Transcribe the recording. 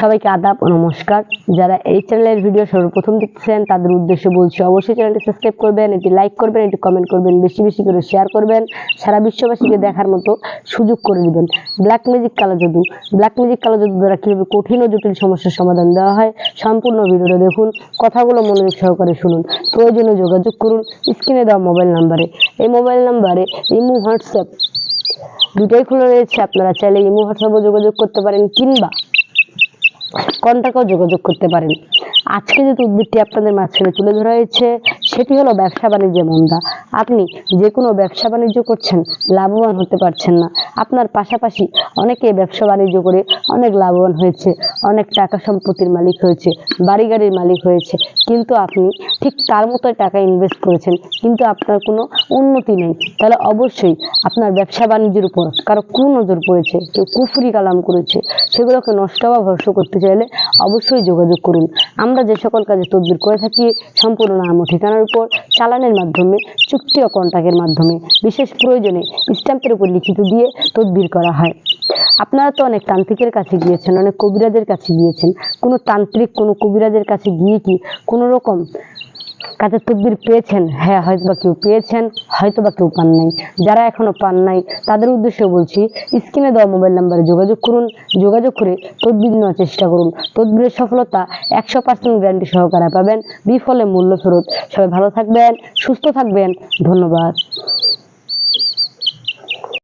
সবাইকে আদাব ও নমস্কার। যারা এই চ্যানেলের ভিডিও সর্বপ্রথম দেখছেন, তাদের উদ্দেশ্যে বলছি অবশ্যই চ্যানেলটি সাবস্ক্রাইব করবেন, এটি লাইক করবেন, এটি কমেন্ট করবেন, বেশি বেশি করে শেয়ার করবেন, সারা বিশ্ববাসীকে দেখার মতো সুযোগ করে দিবেন। ব্ল্যাক ম্যাজিক কালো জাদু। ব্ল্যাক ম্যাজিক কালো জাদু দ্বারা কীভাবে কঠিন ও জটিল সমস্যার সমাধান দেওয়া হয়, সম্পূর্ণ ভিডিওটা দেখুন, কথাগুলো মনোযোগ সহকারে শুনুন, প্রয়োজনে যোগাযোগ করুন স্ক্রিনে দেওয়া মোবাইল নাম্বারে এই মোবাইল নাম্বারে ইমো হোয়াটসঅ্যাপ দুটোই খোলা রয়েছে, আপনারা চাইলে ইমো হোয়াটসঅ্যাপও যোগাযোগ করতে পারেন, কিংবা কন্টাক্টেও যোগাযোগ করতে পারেন। আজকে যেহেতু উদ্ভিদটি আপনাদের মাঝখানে তুলে ধরা হয়েছে সেটি হলো ব্যবসা বাণিজ্যে মন্দা। আপনি যে কোনো ব্যবসা বাণিজ্য করছেন, লাভবান হতে পারছেন না। আপনার পাশাপাশি অনেকে ব্যবসা বাণিজ্য করে অনেক লাভবান হয়েছে, অনেক টাকা সম্পত্তির মালিক হয়েছে বাড়ি গাড়ির মালিক হয়েছে। কিন্তু আপনি ঠিক তার মতো টাকা ইনভেস্ট করেছেন, কিন্তু আপনার কোনো উন্নতি নেই। তাহলে অবশ্যই আপনার ব্যবসা বাণিজ্যের উপর কারও কু নজর পড়েছে, কেউ কুফরি কালাম করেছে। সেগুলোকে নষ্ট বা ভ্রষ্ট করতে চাইলে অবশ্যই যোগাযোগ করুন। আমরা যে সকল কাজে তদবির করে থাকি, সম্পূর্ণ নাম ও ঠিকানার উপর চালানের মাধ্যমে, চুক্তি ও কন্ট্রাক্টের মাধ্যমে বিশেষ প্রয়োজনে স্ট্যাম্পের উপর লিখিত দিয়ে তদবির করা হয়। আপনারা তো অনেক তান্ত্রিকের কাছে গিয়েছেন, অনেক কবিরাজের কাছে গিয়েছেন। কোনো তান্ত্রিক, কোনো কবিরাজের কাছে গিয়ে কি কোনো রকম কাজের তদবির পেয়েছেন হ্যাঁ হয়তো বা কেউ পেয়েছেন হয়তো বা কেউ পান নাই। যারা এখনও পান নাই, তাদের উদ্দেশ্যে বলছি, স্ক্রিনে দেওয়া মোবাইল নাম্বারে যোগাযোগ করুন, যোগাযোগ করে তদবির নেওয়ার চেষ্টা করুন। তদবিরের সফলতা একশো পার্সেন্ট গ্যারান্টি সহকারে পাবেন। বিফলে মূল্য ফেরত। সবাই ভালো থাকবেন, সুস্থ থাকবেন। ধন্যবাদ।